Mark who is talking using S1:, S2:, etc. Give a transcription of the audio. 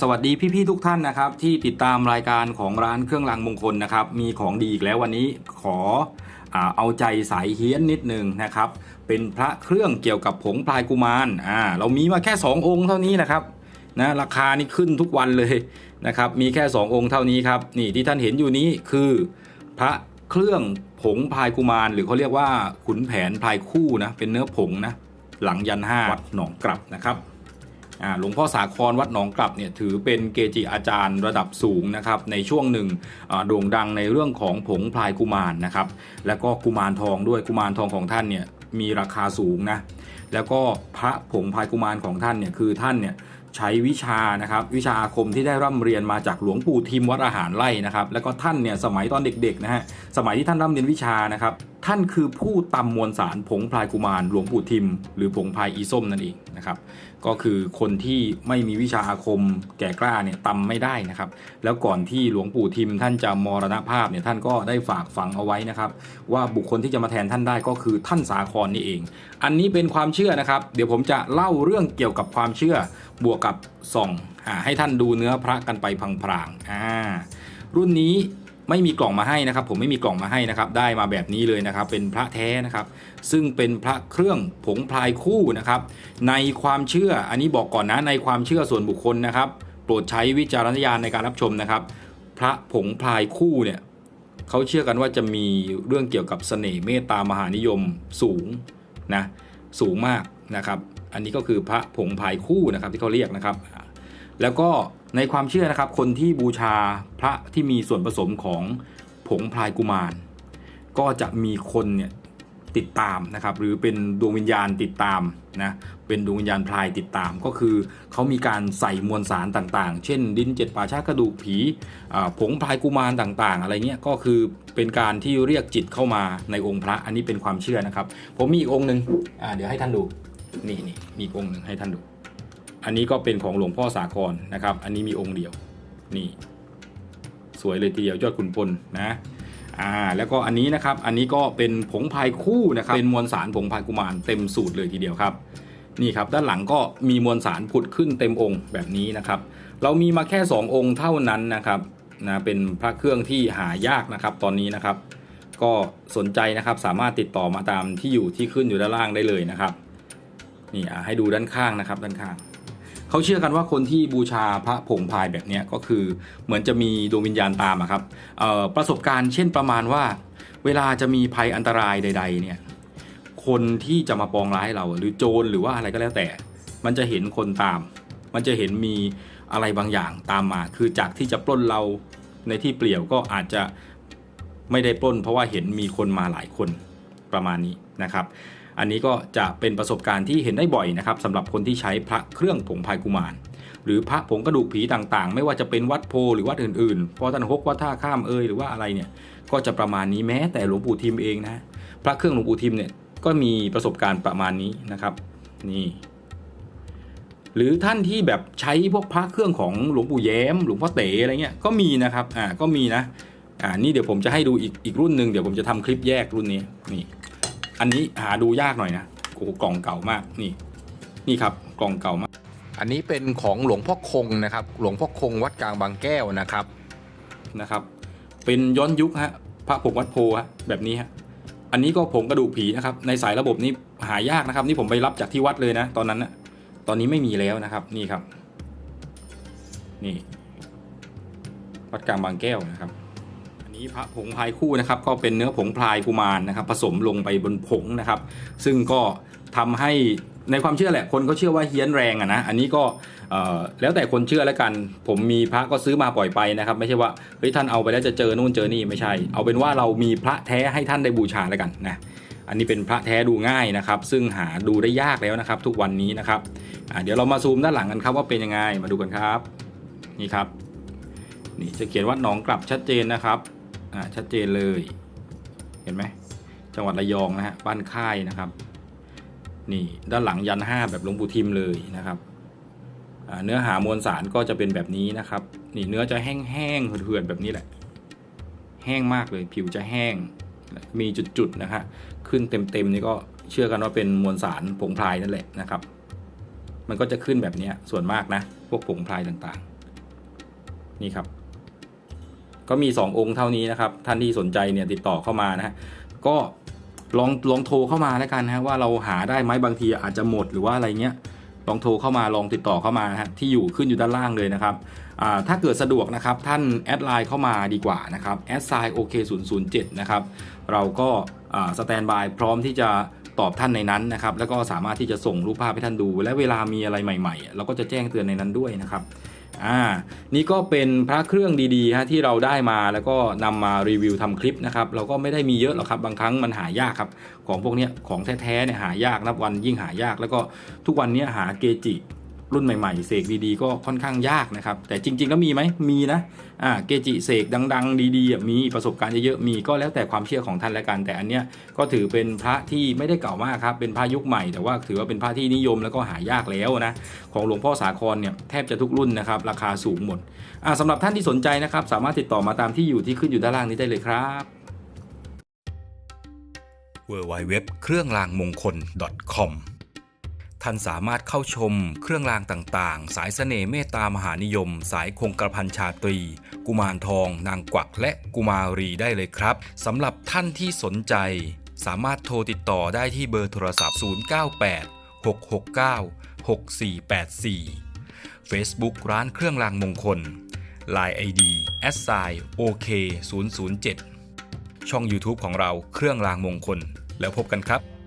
S1: สวัสดีพี่ๆทุกท่านนะครับที่ติดตามรายการของร้านเครื่องรางมงคลนะครับมีของดีอีกแล้ววันนี้ขออเอาใจสายเฮี้ยนนิดนึงนะครับ เป็นพระเครื่องเกี่ยวกับผงพลายกุมารอ่าเรามีมาแค่ 2 องค์เท่านี้นะครับนะราคานี่ขึ้นทุกวันเลยนะครับมีแค่ 2 องค์เท่านี้ครับนี่ที่ท่านเห็นอยู่นี้คือพระเครื่องผงพลายกุมาร หรือเขาเรียกว่าขุนแผนพลายคู่นะเป็นเนื้อผงนะหลังยันห้าวัดหนองกลับนะครับ หลวงพ่อสาครวัดหนองกลับเนี่ยถือเป็นเกจิอาจารย์ระดับสูงนะครับในช่วงหนึ่งโด่งดังในเรื่องของผงพลายกุมารนะครับแล้วก็กุมารทองด้วยกุมารทองของท่านเนี่ยมีราคาสูงนะแล้วก็พระผงพลายกุมารของท่านเนี่ยคือท่านเนี่ยใช้วิชานะครับวิชาอาคมที่ได้ร่ำเรียนมาจากหลวงปู่ทิมวัดอาหารไร่นะครับแล้วก็ท่านเนี่ยสมัยตอนเด็กๆนะฮะสมัยที่ท่านร่ำเรียนวิชานะครับ ท่านคือผู้ตำมวลสารผงพลายกุมารหลวงปู่ทิม หรือผงพลายอีส้มนั่นเองนะครับ ก็คือคนที่ไม่มีวิชาอาคมแก่กล้าเนี่ยตำไม่ได้นะครับ แล้วก่อนที่หลวงปู่ทิมท่านจะมรณภาพเนี่ยท่านก็ได้ฝากฝังเอาไว้นะครับ ว่าบุคคลที่จะมาแทนท่านได้ก็คือท่านสาครนี่เอง อันนี้เป็นความเชื่อนะครับ เดี๋ยวผมจะเล่าเรื่องเกี่ยวกับความเชื่อบวกกับส่องให้ท่านดูเนื้อพระกันไปพลางๆอ่ารุ่นนี้ ไม่มีกล่องมาให้นะครับ ผมไม่มีกล่องมาให้นะครับ ได้มาแบบนี้เลยนะครับ เป็นพระแท้นะครับ ซึ่งเป็นพระเครื่องผงพลายคู่นะครับ ในความเชื่ออันนี้บอกก่อนนะในความเชื่อส่วนบุคคลนะครับ โปรดใช้วิจารณญาณในการรับชมนะครับ พระผงพลายคู่เนี่ยเขาเชื่อกันว่าจะมีเรื่องเกี่ยวกับเสน่ห์เมตตามหานิยมสูงนะสูงมากนะครับ อันนี้ก็คือพระผงพลายคู่นะครับที่เขาเรียกนะครับ แล้วก็ในความเชื่อนะครับ คนที่บูชาพระที่มีส่วนผสมของผงพลายกุมาร ก็จะมีคนเนี่ยติดตามนะครับ หรือเป็นดวงวิญญาณติดตามนะเป็นดวงวิญญาณพลายติดตาม ก็คือเขามีการใส่มวลสารต่างๆ เช่น ดินเจ็ดป่าช้ากระดูกผีผงพลายกุมารต่างๆ อะไรเงี้ยก็คือเป็นการที่เรียกจิตเข้ามาในองค์พระอันนี้เป็นความเชื่อนะครับ ผมมีอีกองค์หนึ่งเดี๋ยวให้ท่านดูนี่นี่มีองค์หนึ่งให้ท่านดู อันนี้ก็เป็นของหลวงพ่อสาครนะครับ อันนี้มีองค์เดียวนี่ สวยเลยทีเดียวยอดขุนพลนะอ่าแล้วก็อันนี้นะครับอันนี้ก็เป็นผงพายคู่นะครับเป็นมวลสารผงพายกุมารเต็มสูตรเลยทีเดียวครับนี่ครับด้านหลังก็มีมวลสารผุดขึ้นเต็มองค์แบบนี้นะครับ เรามีมาแค่ 2 องค์เท่านั้นนะครับนะเป็นพระเครื่องที่หายากนะครับตอนนี้นะครับ ก็สนใจนะครับสามารถติดต่อมาตามที่อยู่ที่ขึ้นอยู่ด้านล่างได้เลยนะครับนี่อะให้ดูด้านข้างนะครับด้านข้าง เขาเชื่อกันว่าคนที่บูชาพระผงพายแบบนี้ก็คือเหมือนจะมีดวงวิญญาณตามอะครับประสบการณ์เช่นประมาณว่า เวลาจะมีภัยอันตรายใด ๆ เนี่ยคนที่จะมาปองร้ายเราหรือโจรหรือว่าอะไรก็แล้วแต่ มันจะเห็นคนตาม มันจะเห็นมีอะไรบางอย่างตามมา คือจากที่จะปล้นเราในที่เปลี่ยวก็อาจจะไม่ได้ปล้น เพราะว่าเห็นมีคนมาหลายคนประมาณนี้นะครับ อันนี้ก็จะเป็นประสบการณ์ที่เห็นได้บ่อยนะครับสำหรับคนที่ใช้พระเครื่องผงพายกุมาร หรือพระผงกระดูกผีต่างๆ ไม่ว่าจะเป็นวัดโพหรือวัดอื่นๆพอท่านฮกวัดท่าข้ามเอยหรือว่าอะไรเนี่ยก็จะประมาณนี้แม้แต่หลวงปู่ทิมเองนะพระเครื่องหลวงปู่ทิมเนี่ยก็มีประสบการณ์ประมาณนี้นะครับนี่หรือท่านที่แบบใช้พวกพระเครื่องของหลวงปู่แย้ม หลวงพ่อเต๋อะไรเงี้ยก็มีนะครับอ่าก็มีนะอ่านี่เดี๋ยวผมจะให้ดูอีกอีกรุ่นหนึ่งเดี๋ยวผมจะทำคลิปแยกรุ่นนี้นี่ อันนี้หาดูยากหน่อยนะโอ้โหกล่องเก่ามากนี่ นี่ครับกล่องเก่ามาก
S2: อันนี้เป็นของหลวงพ่อคงนะครับ หลวงพ่อคงวัดกลางบางแก้วนะครับ
S1: นะครับ เป็นย้อนยุคฮะพระผงวัดโพฮะแบบนี้ฮะอันนี้ก็ผงกระดูกผีนะครับ ในสายระบบนี้หายากนะครับ นี่ผมไปรับจากที่วัดเลยนะ ตอนนั้นนะตอนนี้ไม่มีแล้วนะครับ นี่ครับ นี่ วัดกลางบางแก้วนะครับอั นี้พระผงพายคู่นะครับก็เป็นเนื้อผงพลายกุมารนะครับ ผสมลงไปบนผงนะครับ ซึ่งก็ทำให้ในความเชื่อแหละคนก็เชื่อว่าเฮี้ยนแรงอะนะอันนี้ก็แล้วแต่คนเชื่อแล้วกัน ผมมีพระก็ซื้อมาปล่อยไปนะครับ ไม่ใช่ว่าเฮ้ยท่านเอาไปแล้วจะเจอนู่นเจอนี่ไม่ใช่ เอาเป็นว่าเรามีพระแท้ให้ท่านได้บูชาแล้วกันนะอันนี้เป็นพระแท้ดูง่ายนะครับ ซึ่งหาดูได้ยากแล้วนะครับ ทุกวันนี้นะครับเดี๋ยวเรามาซูมด้านหลังกันครับว่าเป็นยังไงมาดูกันครับ นี่ครับนี่จะเขียนว่าหนองกลับชัดเจนนะครับ อ่าชัดเจนเลย เห็นไหมจังหวัดระยองนะฮะบ้านค่ายนะครับ นี่ด้านหลังยันห้าแบบหลวงปู่ทิมเลยนะครับอ่าเนื้อหามวลสารก็จะเป็นแบบนี้นะครับ นี่เนื้อจะแห้งๆเหือดๆแบบนี้แหละ แห้งมากเลยผิวจะแห้ง มีจุดๆนะฮะขึ้นเต็มๆนี่ก็เชื่อกันว่าเป็นมวลสารผงพลายนั่นแหละนะครับ มันก็จะขึ้นแบบนี้ส่วนมากนะ พวกผงพลายต่างๆ นี่ครับ ก็มี 2 องค์เท่านี้นะครับ ท่านที่สนใจเนี่ยติดต่อเข้ามานะฮะก็ลองลองโทรเข้ามาแล้วกันนะฮะว่าเราหาได้ไหมบางทีอาจจะหมดหรือว่าอะไรเงี้ยลองโทรเข้ามาลองติดต่อเข้ามานะฮะที่อยู่ขึ้นอยู่ด้านล่างเลยนะครับอ่าถ้าเกิดสะดวกนะครับท่านแอดไลน์เข้ามาดีกว่านะครับแอดไซน์โอเค007นะครับเราก็สแตนบายพร้อมที่จะตอบท่านในนั้นนะครับแล้วก็สามารถที่จะส่งรูปภาพให้ท่านดู และเวลามีอะไรใหม่ๆ เราก็จะแจ้งเตือนในนั้นด้วยนะครับ อ่านี่ก็เป็นพระเครื่องดีๆฮะที่เราได้มาแล้วก็นำมารีวิวทำคลิปนะครับเราก็ไม่ได้มีเยอะหรอกครับบางครั้งมันหายากครับของพวกนี้ของแท้ๆเนี่ยหายากนับวันยิ่งหายาก แล้วก็ทุกวันนี้หาเกจิ รุ่นใหม่ๆ เสกดีๆ ก็ค่อนข้างยากนะครับ แต่จริง ๆ แล้วมีไหมมีนะอ่าเกจิเสกดัง ๆ ดีๆมีประสบการณ์เยอะๆมีก็แล้วแต่ความเชื่อของท่านละกัน แต่อันเนี้ยก็ถือเป็นพระที่ไม่ได้เก่ามากครับเป็นพระยุคใหม่แต่ว่าถือว่าเป็นพระที่นิยมแล้วก็หายากแล้วนะของหลวงพ่อสาครเนี่ยแทบจะทุกรุ่นนะครับราคาสูงหมดอ่าสำหรับท่านที่สนใจนะครับสามารถติดต่อมาตามที่อยู่ที่ขึ้นอยู่ด้านล่างนี้ได้เลยครับ w w w เครื่องรางมงคล .com ท่านสามารถเข้าชมเครื่องรางต่างๆ สายเสน่ห์เมตตามหานิยม สายคงกระพันชาตรี กุมารทอง นางกวักและกุมารีได้เลยครับสำหรับท่านที่สนใจ สามารถโทรติดต่อได้ที่เบอร์โทรศัพท์ 098 669 6484 Facebook ร้านเครื่องรางมงคล Line ID s i OK 007ช่อง YouTube ของเราเครื่องรางมงคล แล้วพบกันครับ